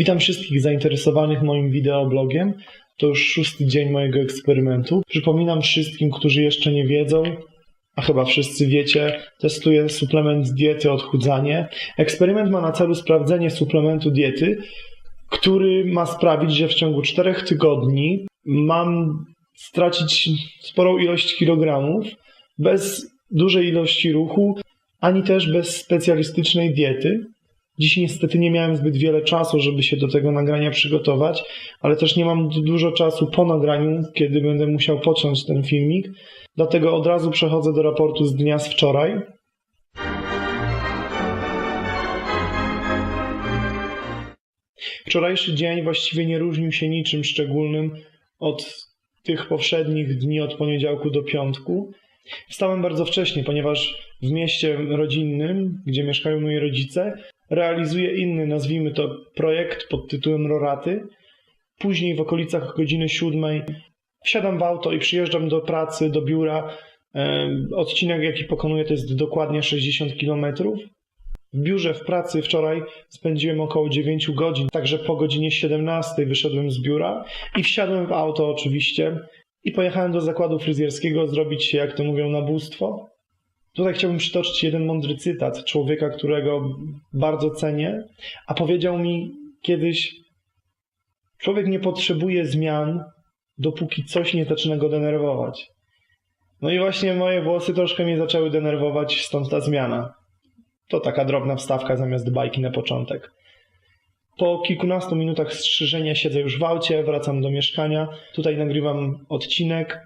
Witam wszystkich zainteresowanych moim wideoblogiem. To już szósty dzień mojego eksperymentu. Przypominam wszystkim, którzy jeszcze nie wiedzą, a chyba wszyscy wiecie, testuję suplement diety odchudzanie. Eksperyment ma na celu sprawdzenie suplementu diety, który ma sprawić, że w ciągu czterech tygodni mam stracić sporą ilość kilogramów bez dużej ilości ruchu, ani też bez specjalistycznej diety. Dziś niestety nie miałem zbyt wiele czasu, żeby się do tego nagrania przygotować, ale też nie mam dużo czasu po nagraniu, kiedy będę musiał pociąć ten filmik. Dlatego od razu przechodzę do raportu z dnia z wczoraj. Wczorajszy dzień właściwie nie różnił się niczym szczególnym od tych poprzednich dni od poniedziałku do piątku. Wstałem bardzo wcześnie, ponieważ w mieście rodzinnym, gdzie mieszkają moi rodzice, realizuję inny, nazwijmy to, projekt pod tytułem Roraty. Później w okolicach godziny siódmej wsiadam w auto i przyjeżdżam do pracy, do biura. Em, Odcinek, jaki pokonuję, to jest dokładnie 60 km. W biurze, w pracy wczoraj spędziłem około 9 godzin, także po godzinie 17 wyszedłem z biura i wsiadłem w auto oczywiście i pojechałem do zakładu fryzjerskiego zrobić jak to mówią, nabóstwo. Tutaj chciałbym przytoczyć jeden mądry cytat człowieka, którego bardzo cenię, a powiedział mi kiedyś: Człowiek nie potrzebuje zmian, dopóki coś nie zaczyna go denerwować. No i właśnie moje włosy troszkę mnie zaczęły denerwować, stąd ta zmiana. To taka drobna wstawka zamiast bajki na początek. Po kilkunastu minutach strzyżenia siedzę już w aucie, wracam do mieszkania. Tutaj nagrywam odcinek.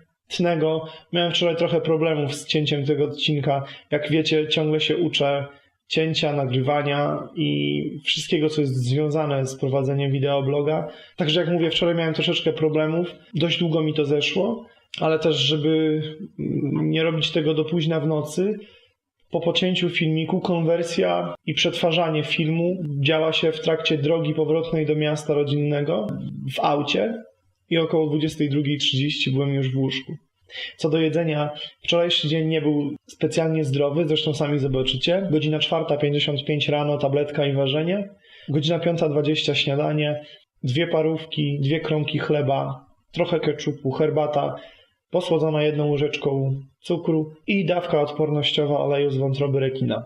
Miałem wczoraj trochę problemów z cięciem tego odcinka. Jak wiecie, ciągle się uczę cięcia, nagrywania i wszystkiego, co jest związane z prowadzeniem wideobloga. Także jak mówię, wczoraj miałem troszeczkę problemów. Dość długo mi to zeszło, ale też, żeby nie robić tego do późna w nocy, po pocięciu filmiku konwersja i przetwarzanie filmu działa się w trakcie drogi powrotnej do miasta rodzinnego w aucie i około 22.30 byłem już w łóżku. Co do jedzenia, wczorajszy dzień nie był specjalnie zdrowy, zresztą sami zobaczycie. Godzina 4.55 rano tabletka i ważenie, godzina 5.20 śniadanie, dwie parówki, dwie kromki chleba, trochę keczupu, herbata, posłodzona jedną łyżeczką cukru i dawka odpornościowa oleju z wątroby rekina.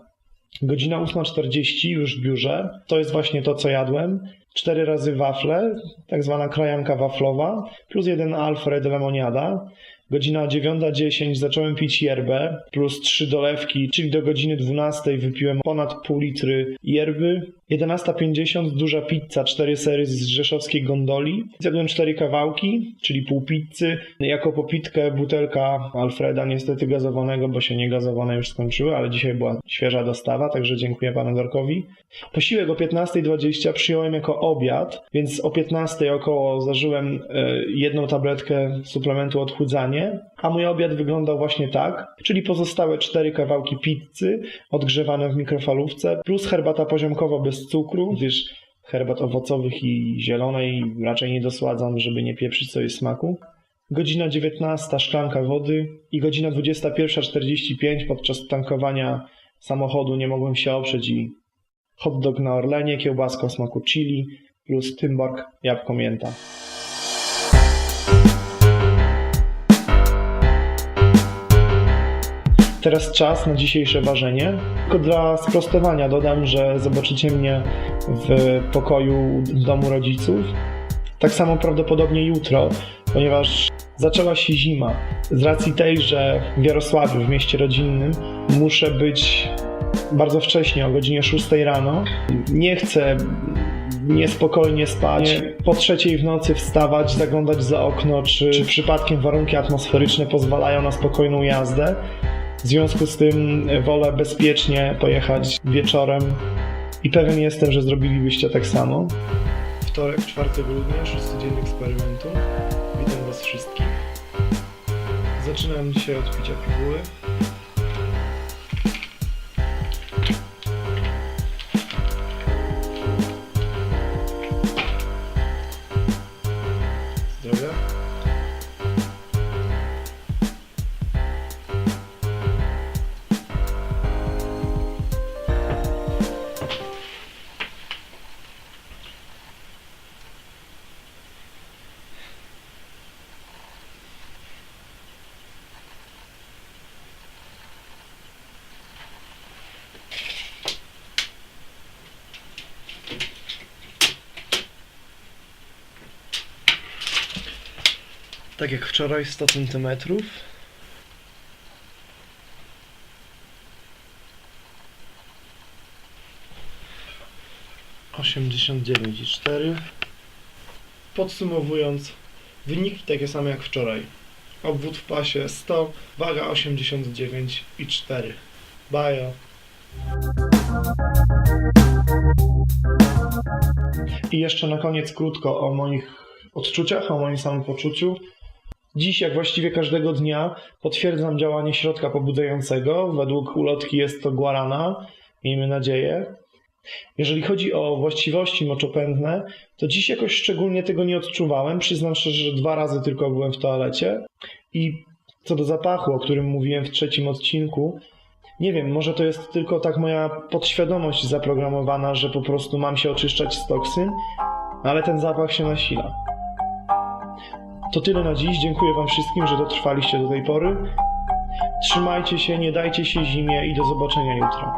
Godzina 8.40 już w biurze. To jest właśnie to, co jadłem. Cztery razy wafle, tak zwana krajanka waflowa, plus jeden Alfred lemoniada. Godzina 9.10 zacząłem pić yerbę, plus trzy dolewki, czyli do godziny 12 wypiłem ponad pół litry yerby. 11.50 duża pizza, cztery sery z rzeszowskiej gondoli. Zjadłem cztery kawałki, czyli pół pizzy. Jako popitkę butelka Alfreda, niestety gazowanego, bo się nie gazowane już skończyły, ale dzisiaj była świeża dostawa, także dziękuję panu Dorkowi. Posiłek o 15.20 przyjąłem jako obiad, więc o 15.00 około zażyłem e, jedną tabletkę suplementu odchudzanie, a mój obiad wyglądał właśnie tak, czyli pozostałe cztery kawałki pizzy odgrzewane w mikrofalówce, plus herbata poziomkowa bez cukru, gdyż herbat owocowych i zielonej raczej nie dosładzam, żeby nie pieprzyć sobie smaku. Godzina 19, szklanka wody i godzina 21.45 podczas tankowania samochodu nie mogłem się oprzeć i hot dog na Orlenie, kiełbaska o smaku chili plus tymbark jabłko mięta. Teraz czas na dzisiejsze ważenie. Tylko dla sprostowania dodam, że zobaczycie mnie w pokoju w domu rodziców. Tak samo prawdopodobnie jutro, ponieważ zaczęła się zima. Z racji tej, że w Jarosławiu, w mieście rodzinnym, muszę być bardzo wcześnie, o godzinie 6 rano. Nie chcę niespokojnie spać, po trzeciej w nocy wstawać, zaglądać za okno, czy, czy przypadkiem warunki atmosferyczne pozwalają na spokojną jazdę. W związku z tym wolę bezpiecznie pojechać wieczorem i pewien jestem, że zrobilibyście tak samo. Wtorek, 4 grudnia, szósty dzień eksperymentu. Witam Was wszystkich. Zaczynam dzisiaj od picia piguły. Tak jak wczoraj 100 cm. Osiemdziesiąt dziewięć i cztery. Podsumowując, wyniki takie same jak wczoraj. Obwód w pasie 100, waga 89 i 4. Bajo. I jeszcze na koniec krótko o moich odczuciach, o moim samopoczuciu. Dziś, jak właściwie każdego dnia, potwierdzam działanie środka pobudzającego. Według ulotki jest to guarana, miejmy nadzieję. Jeżeli chodzi o właściwości moczopędne, to dziś jakoś szczególnie tego nie odczuwałem. Przyznam szczerze, że dwa razy tylko byłem w toalecie. I co do zapachu, o którym mówiłem w trzecim odcinku, nie wiem, może to jest tylko tak moja podświadomość zaprogramowana, że po prostu mam się oczyszczać z toksyn, ale ten zapach się nasila. To tyle na dziś. Dziękuję Wam wszystkim, że dotrwaliście do tej pory. Trzymajcie się, nie dajcie się zimie i do zobaczenia jutro.